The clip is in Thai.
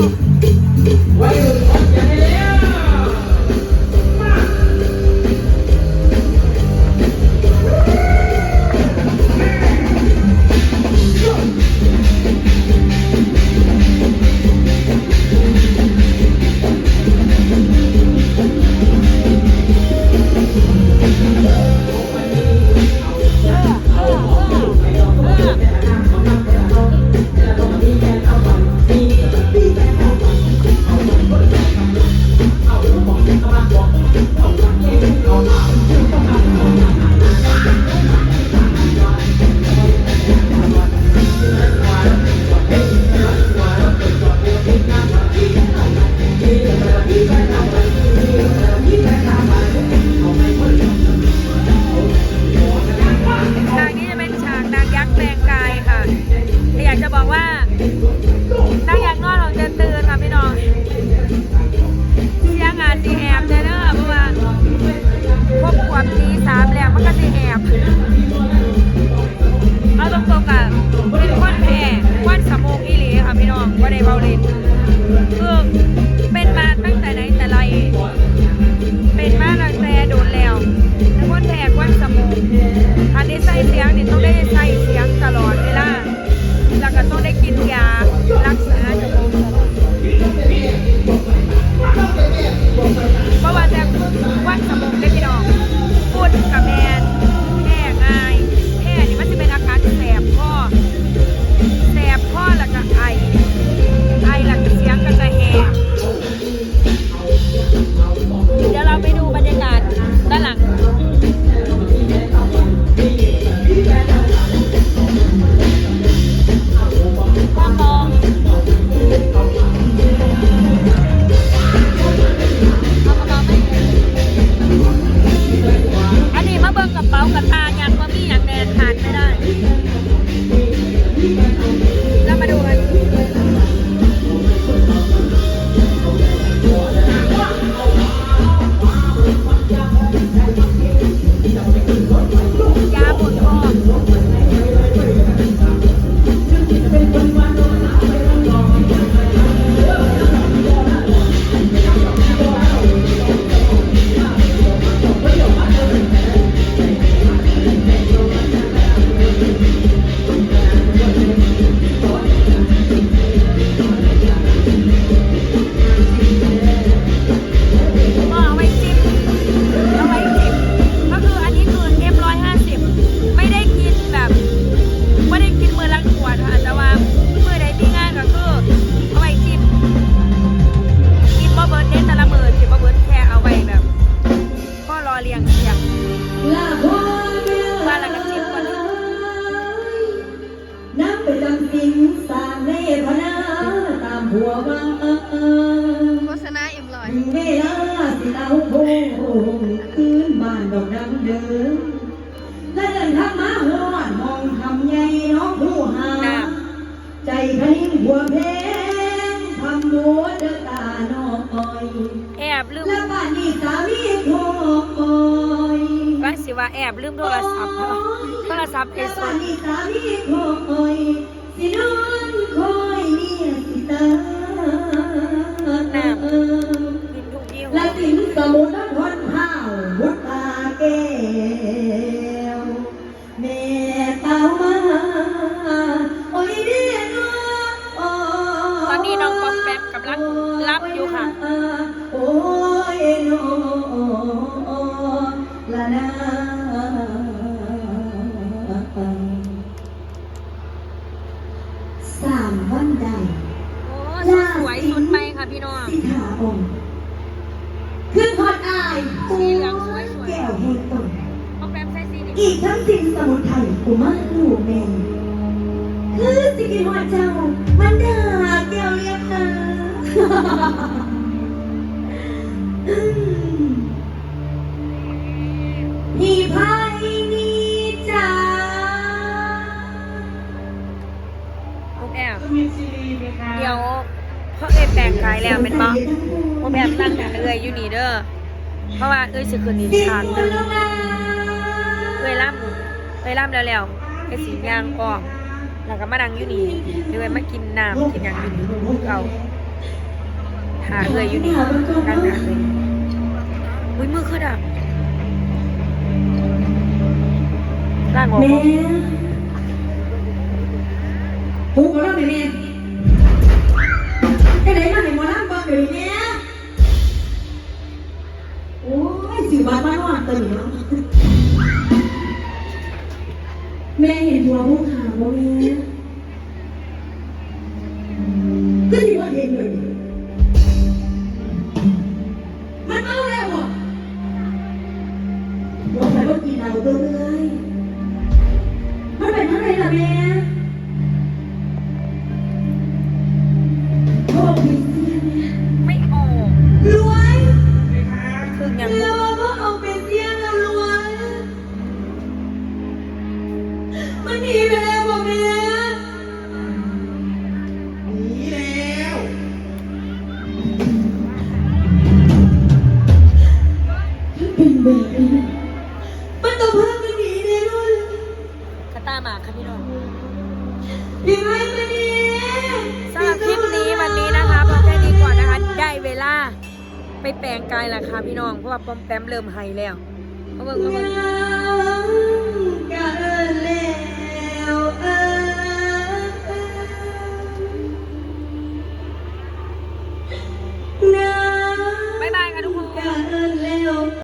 กาอิ่มลอยถึงเวลาสิเอาโพงคืนบ้านดอกน้ำเดิมและเดินทางมาหอดมองทำใหญ่น้องผู้หา ใจพนิงหัวเพลงน้อยแอบลืมและบ้านนี้สามีคอยว่าสิว่าแอบลืมโทรศัพท์เนาะโทรศัพท์ไอ้และสุบ้านดนี้สามีคอยสินอนคอยเนี่ยสิตา อสินสมุนทนเผาบุตาแก้วแม่เต้ามาโอ้ยเดียนัวตอนนี้น้องป๊อมแปมกำลังรับอยู่ค่ะ โอ้ยโนละนาสามวันใดโอ้สวยสุดไปค่ะพี่น้องสิขาองค์คือทอดอาย สีเหลืองสวยๆ แก้วแห่งตนอีกทั้งสิ่งสมุนไพรกูมาลูกแม่คือสิ่งที่หัวเจ้า มันด่าเดียวเรียกหาอืมพี่ไพนี่จ้าปอมแอมเดี๋ยวเพราเอ้ยแปลงกายแล้วเป็นปะปอมแอมตั้งแต่เอ้ยอยู่นี่เด้อ เพราะว่าเอ้ยสิคืนนี้สิ่งฉากหนึณงเอ้ยล่ำเอ้ยล่ำแล้วแล้วไอ้สียางออกแล้วก็มานั่งอยู่นี่เดี๋ยวมากินน้ำกินอย่างอยู่นี่เก่าหาเอ้ยอยู่นี่นั่งหาเลยอุ้ยมือขึ้นอะล่างออกแม่บ่หูก็ร้องแม่ไอ้ไหนมาให้หมอลำเบิ่งเดี๋ยวนี้ บาทมานอนตื่นเนาะแม่เห็นหัวผู้ขาวบ่แม่ ไปแปลงกายแล้วค่ะพี่น้องเพราะว่าปอมแปมเริ่มไห้แล้วเขาเบิ่งเมื่ว่าอกันแล้